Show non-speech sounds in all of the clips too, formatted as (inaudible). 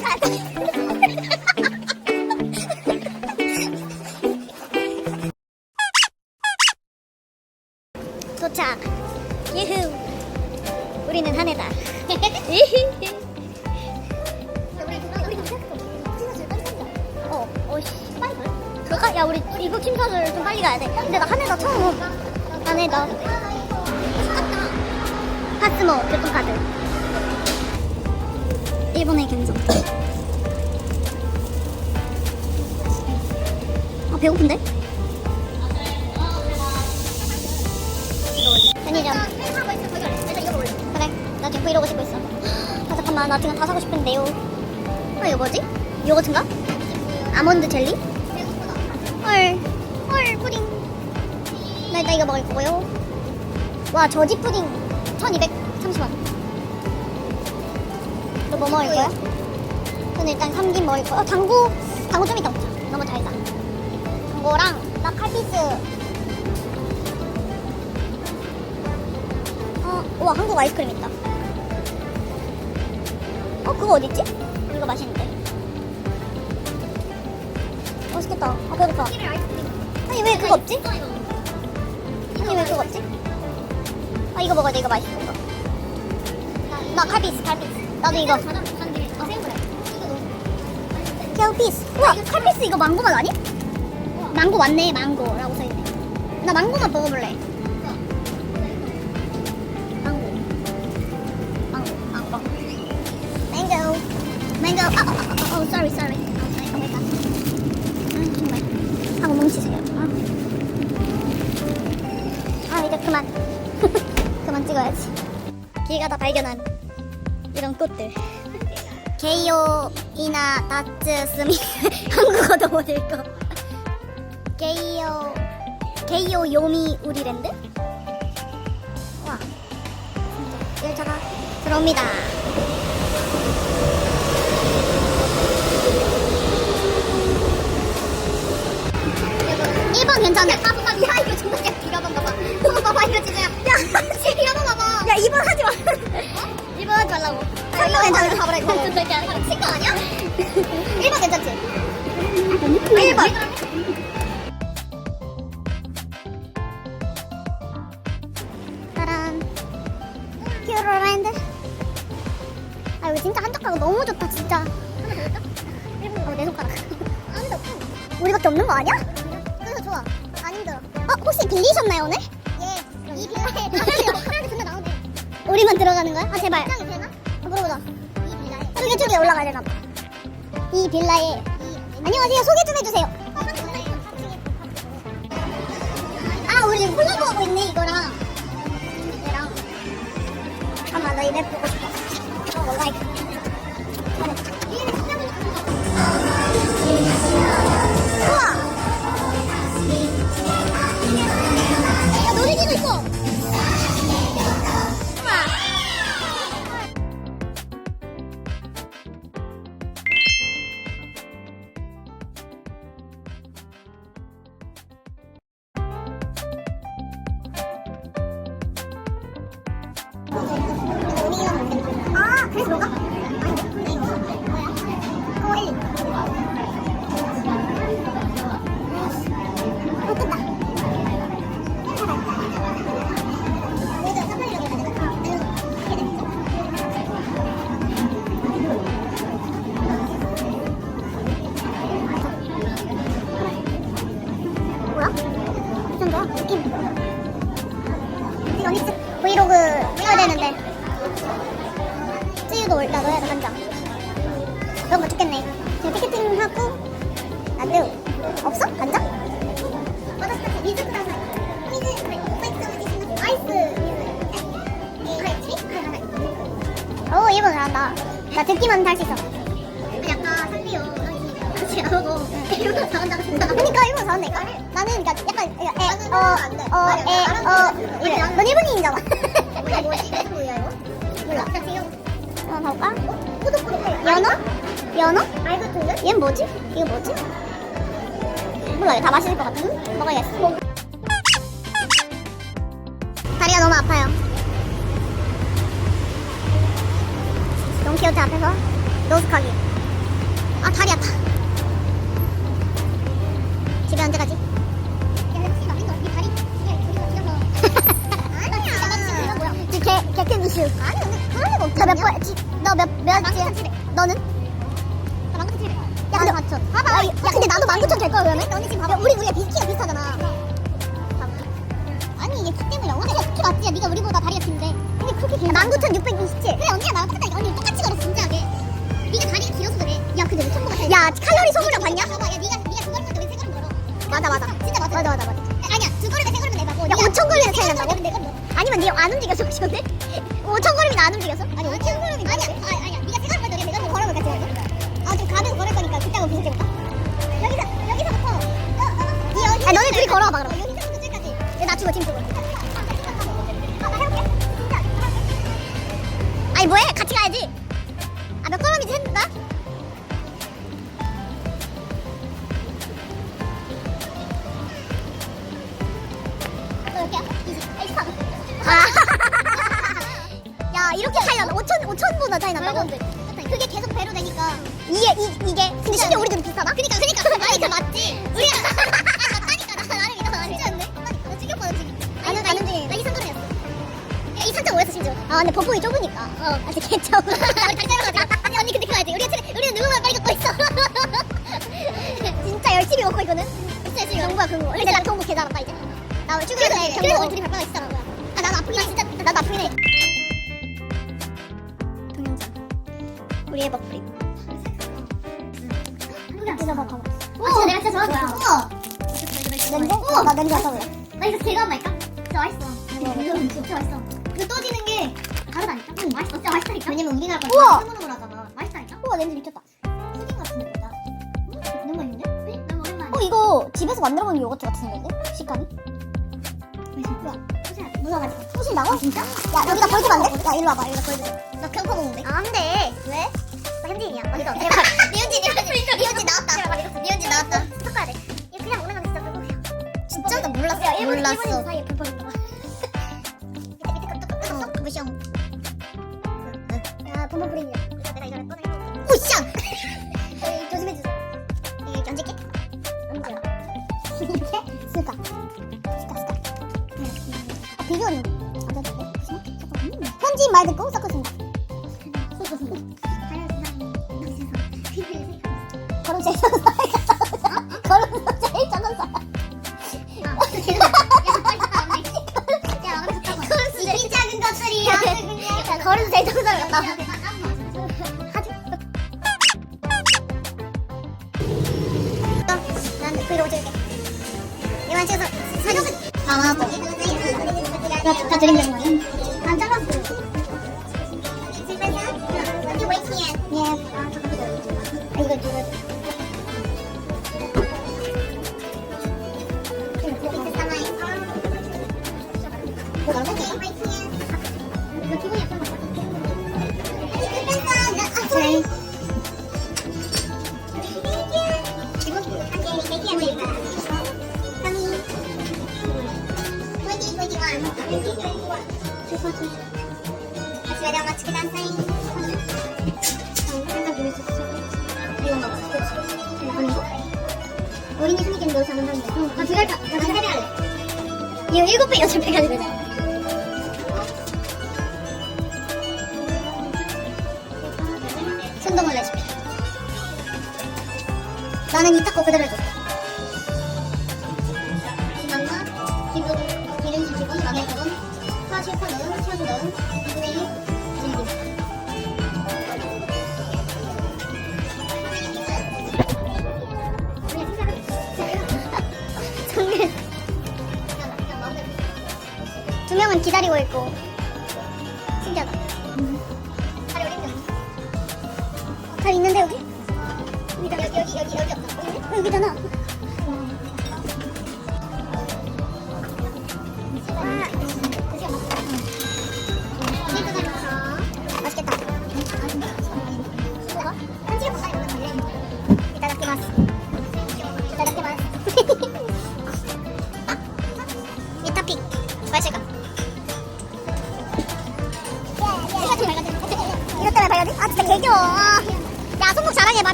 부르기 배고픈데? 편의점. 그래, 나 지금 브이로그 찍고 있어. 아, 잠깐만, 나 지금 다 사고 싶은데요. 어, 이거 뭐지? 요거트인가? 아몬드 젤리? 헐, 헐, 푸딩. 나 일단 이거 먹을 거고요. 와, 저지 푸딩 1230원. 너뭐 먹을 거야? 저는 일단 삼긴 먹을 거야. 어, 당구, 당구 좀 이따 먹자. 너무 달다. 당구랑, 나 칼피스. 어, 우와, 한국 아이스크림 있다. 어, 그거 어딨지? 이거 맛있는데. 맛있겠다. 아, 배고파. 아니, 왜 그거 없지? 아니, 왜 그거 없지? 아, 이거 먹어야 돼. 이거 맛있어. 이거. 나 칼피스, 칼피스. 나도 이거. 칼피스. 우와, 칼피스 이거 망고 맛 아니? 망고 맞네, 망고라고 써있네. 나 망고만 먹어볼래. 망고. 망고, 망고. 망고. 망고. 아, 아, 아, 아, 어, sorry, sorry. 아, 아, 아, 아. 하고 뭉치세요. 아, 아 이제 그만. (laughs) 그만 찍어야지. 길 가다 발견한 이런 꽃들. 게이오이나 다츠 스미 (laughs) 한국어도 못 읽어. 게이오 게이오 요미 우리랜드? 와 열차가 들어옵니다. 일본 괜찮아. 봐봐, 야 이거 정말 야 이거 봐봐. 이거 봐봐 이거 진짜. 야, 이거 (laughs) 봐봐. 야 이번 하지 마. 어? 이번 하지 말라고. 야, 이거 괜찮아. 봐봐라 이거. 미친 거 아니야? (laughs) 일본 괜찮지? 1번. 우리밖에 없는 거 아니야? 그래서 좋아. 안 힘들어. 어 혹시 빌리셨나요 오늘? 예. 이 빌라에 사람들이 (laughs) 존나 나오네. 우리만 들어가는 거야? 아 제발. 입장이 되나? 어, 물어보자. 이 빌라에. 저기 저기 올라가야 되나 봐. 이 빌라에. 안녕하세요. 소개 좀 해주세요. 아 우리 지금 콜라보 하고 있네 이거랑. 얘랑. 잠깐만 나 이 맵 보고 싶어. 어 라이크. 일본 잘한다고 생각 그니까, 일본 잘한다, 이거. 나는, 그니까, 약간, 에, 어, 어, 에, 어, 이래. 넌 일본인이잖아. 뭐야, 이거? 몰라. 어? 연어? 연어? 알 같은데? 얘는 뭐지? 이거 뭐지? 몰라, 다 맛있을 것 같아. 먹어야겠어. 다리가 너무 아파요. 동키호테 앞에서 노숙하기. 아, 다리 아파. 집에 언제 가지? 지금 (laughs) 개, 개큰 이슈. 아니, 근데 그런 일 없어. 너몇 번, 지- 너 몇? 너는? 나 칠백. 야, 근데 맞천. 봐봐. 야, 근데 나도 만구천 될 거야, 그러면? 언니 지금 봐봐. 우리, 우리가 비, 키가 비슷 니면 네안 움직였어, 근데? 5천 걸음이 나 안 움직였어? 아니, 5천 걸음이 아니야, 아, 아니야. 걸음 걸때 내가 뭐 걸으면 같이 걸어. 아, 좀 가면서 걸을 거니까 그때하고 비슷해볼까? 여기서, 여기서부터. 어, 어, 이 여기. 아, 너네 둘이 걸어봐, 그럼. 여기서부터 저기까지. 나팀 주고. 아, 이렇게 차이 나나 5천 5천보다 차이 난다고? 그게 계속 배로 되니까. 이게 이, 이게 근데 심지어 우리 좀 비싸다? 그니까 그니까 (laughs) 아니 그 맞지. 우리가 아 맞다니까 나 나를 믿어서 안 찍었네 나 찍었거든 지금 나는 나는 중에 나 이상거리였어. 야이 상장 오였어 심지어? 아 근데 버폭이 좁으니까. 어. 아직 개쩍 우리 다리 짧아가지고 아니 언니 근데 그거 알지 우리가 치- 우리는 누구보다 빨리 걷고 있어. (laughs) 진짜 열심히 먹고 있거든? 진짜 열심히 경구야 경구 근데 나 경구 개 잘한다 이제. 나 출근해 그래서 우리 둘이 발바가 있잖아. 아 나도 아프긴 해. 진짜 나도 아프긴 해 우리의 버프리 이거 봐 봐봐 오 진짜 내가 진짜 좋아하는 거야 냄새? 나 냄새 맡아볼래 나 이거 개가 말까? 진짜 맛있어 (laughs) 이거 진짜 맛있어 이거 떠지는 게 다르다니까? 응 맛있어 진짜 맛있다니까 왜냐면 우리나라 거 우와 스무으로 하잖아 맛있다니까? 우와 냄새 미쳤다 푸딩 같은 느낌이다 너무 맛있는데? 응? 너무 오랜만에 어 이거 집에서 만들어본 요거트 같은 건데? 식감이? 무서워가지고 푸신다고? 진짜? 야 여기다 벌주면 안 돼? 야 이리 와봐 여기다 벌주면 나 평파 먹는데 아, 안 돼. 왜? 나 현진이야. 어디서? 미현진, 미현진, 미현진 나왔다. 미현진 나왔다. 섞어야 돼. 이거 그냥 먹는 건데 진짜 불법이야. 진짜? 나 몰랐어. 야, 일본, 몰랐어. 일본인 사이에 봐. 밑에 밑에 뜯었어? 무시형. 야, 프리미어. 그래서 내가 이거를 꺼내. 오, 쌍! 같다 하지 난 브이로그 찍을게 이만 찍어서 사진 다 나왔고 다 드림 되는 거야 안 잘랐어 예. 아, 이거 누구? 이거 기분이 약 손동물 레시피. 나는 이 타코 그대로 해줘. 지난맛, 기본, 기름진 기본, 라면 기본, 파 실파 넣은, 새우 넣은, 2분의 1, 질긴. 정말. 두 명은 기다리고 있고. 여기잖아.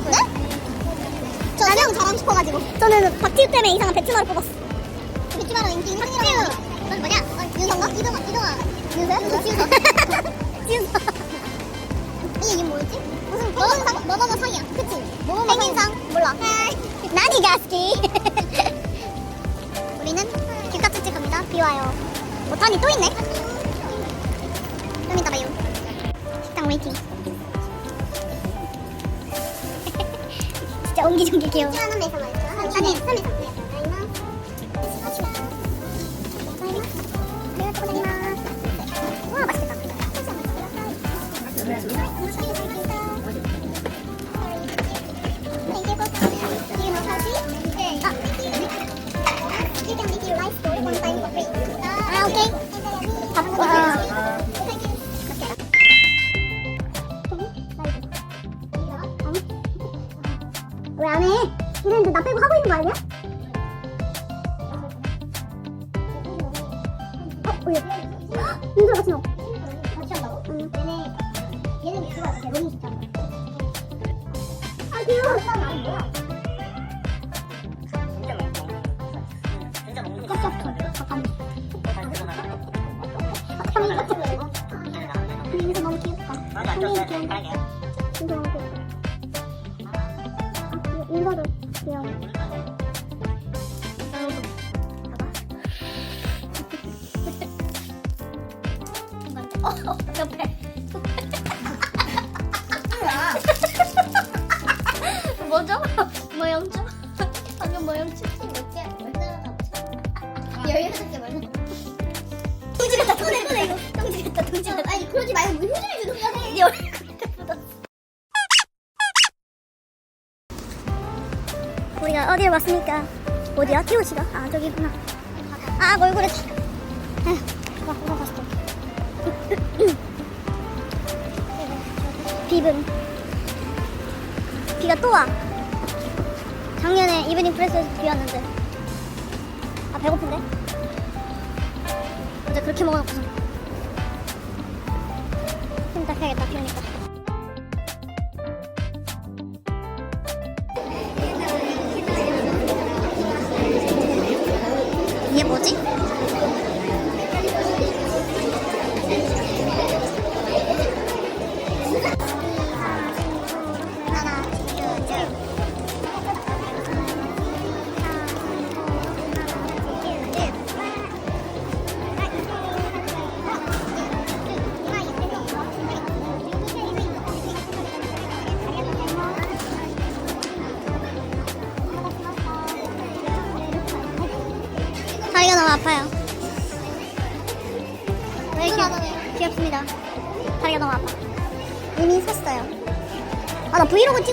보여? 저 나령 자랑 싶어가지고. 저는 박지우 때문에 이상한 배추마를 뽑았어. 배추마로 인기 인상이라고. 넌 뭐냐? 어, 윤성가? 이동아, 이동아. 윤서, 지우서. 지우서. 이 이름 뭐였지? 무슨 뭐뭐상? 뭐뭐뭐 상이야. 그치? 뭐뭐뭐 생긴상? 몰라. 나니 가스키. (laughs) 우리는 길가집 집 갑니다. 비 와요. 오탄이 또 있네. 좀 이따 봐요. 식당 웨이팅. 옹기종기 귀여워. 데서 말이죠. 아니, 3에서. 왜? 윤서 같이 넣어. 같이 한다고? 응. 얘네, 얘는 그거 같아. 로밍 시켰잖아. 아, 귀여워. 뭐야? 깜짝이야. 잠깐만. 형이 깜짝 놀랐어. 윤서 너무 귀엽다. 형이 귀여워. 그러지 말고 왜 휴지를 주는 거야? 네 묻었어. 우리가 어디를 왔습니까? 어디야? 티오치가? 아, 저기구나. 아, 얼굴에. 다- 아휴, 와, 이거 봤어. (laughs) 비분. 비가 또 와. 작년에 이브닝 프레스에서 비 왔는데. 아, 배고픈데? 어제 그렇게 먹어놓고서. 좀 이따 가야겠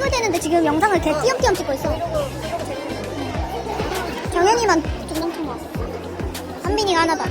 찍을 때는데 지금 영상을 개 띄엄띄엄 찍고 있어. 정현이만 좀 넘친 거 같아. 한빈이가 하나도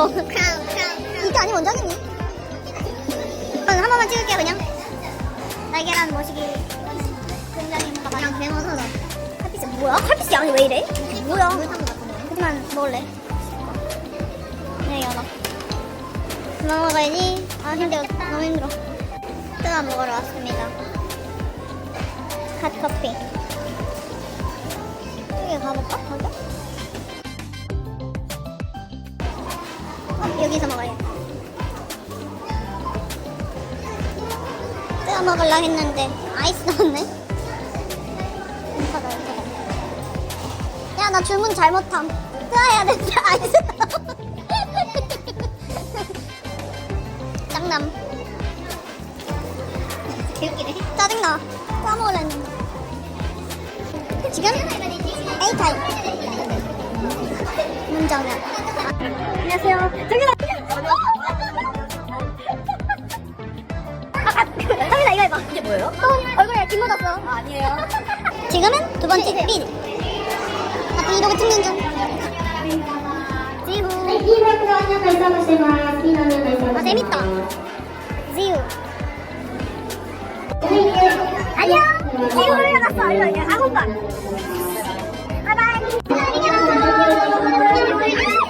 거 아니야, 이거. 이게 아니 원장이니? 한 번만 찍을게요, 그냥. 날계란 뭔가 그냥 배워서다. 칼피스 뭐야? 칼피스 양이 왜 이래? 뭐야? 하지만 먹을래. 네, 연어. 그만 먹어야지. 아, 힘들어. 너무 힘들어. 뜨거 먹으러 왔습니다. 핫커피. 여기 가볼까? 거기? 여기서 먹어야겠다. 뜨거 먹으려 했는데 아이스 나왔네. 야, 나 주문 잘못함. 뜨아야 된다. 아이스. (laughs) 짱남. 개웃기네. 짜증나. 까먹으려 했는데. 지금? A타임. 문정면. 안녕하세요. 저기다. 아, 아, 저기다 이거 해봐. 이게 뭐예요? 또 얼굴에 김 묻었어. 아, 니에요 지금은 두 번째 네. 린. 나 아, 브이로그 찍는 중. 지우. 아 재밌다. 지우. 안녕. 지우 올라갔어. 얼른 학원 가. 바이바이.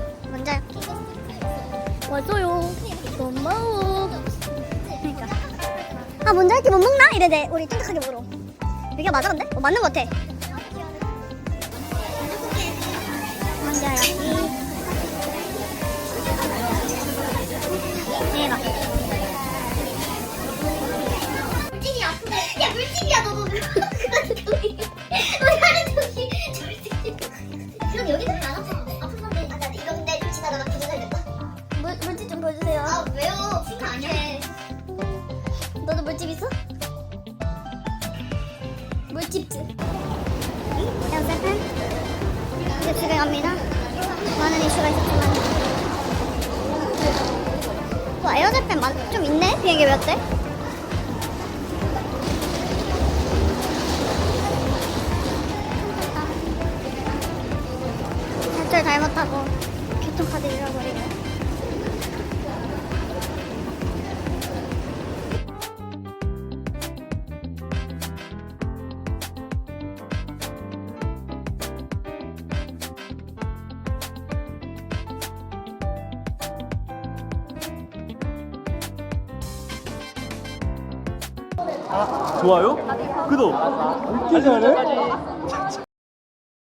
왔어요. 고마워. 그러니까. 아 먼저 이렇게 못 먹나? 이래대 우리 뚱뚱하게 물어 이게 맞아 근데? 어, 맞는 것 같아. 먼저 여기 대박 물집이 아프네 야 물집이야 너도 (laughs) 에어제팬 많- 좀 있네 비행기 몇 대? 발절 잘못하고 교통카드 잃어버리고 좋아요? 구독. 이렇게 잘해?